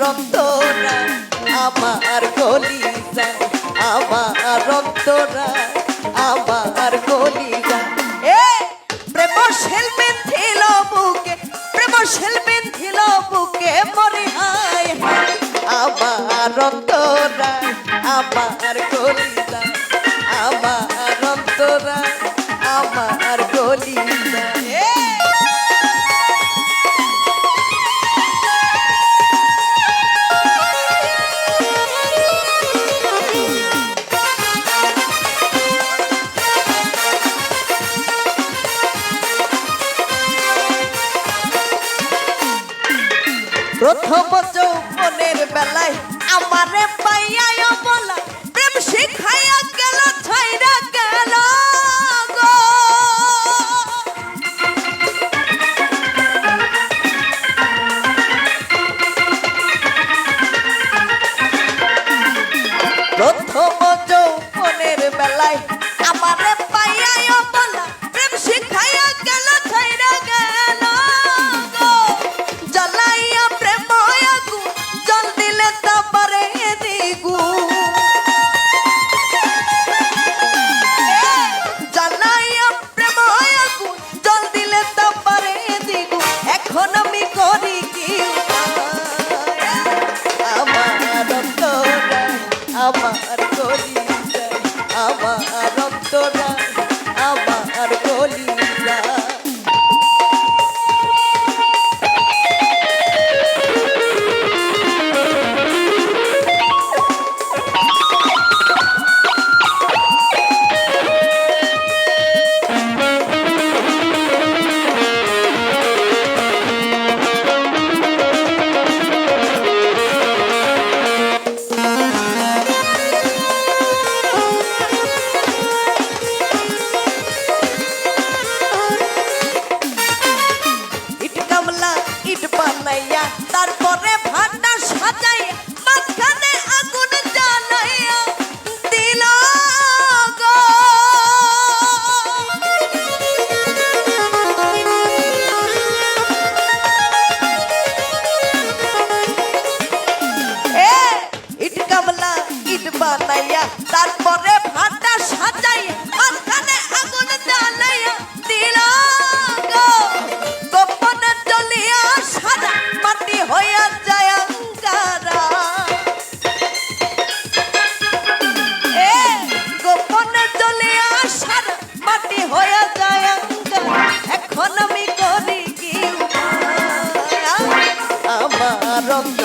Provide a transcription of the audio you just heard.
অন্তরা আমার কলিজা, আমার রক্তরা আমার কলিজা এ প্রেম শিল্পীন ছিল বুকে প্রেম শিল্পীন ছিল বুকে মরে হায়। আমার রক্তরা আমার কলিজা প্রথম যৌবনের বেলায় আমারে পাইয়া বলা, প্রেম শিখাইয়া গেল, ছাইরা গেল প্রথম যৌবনের বেলায় আমারে পাইয়া এখন আমি করি কি? আমার আমার কলিজা আমার ইট বানাইয়া rock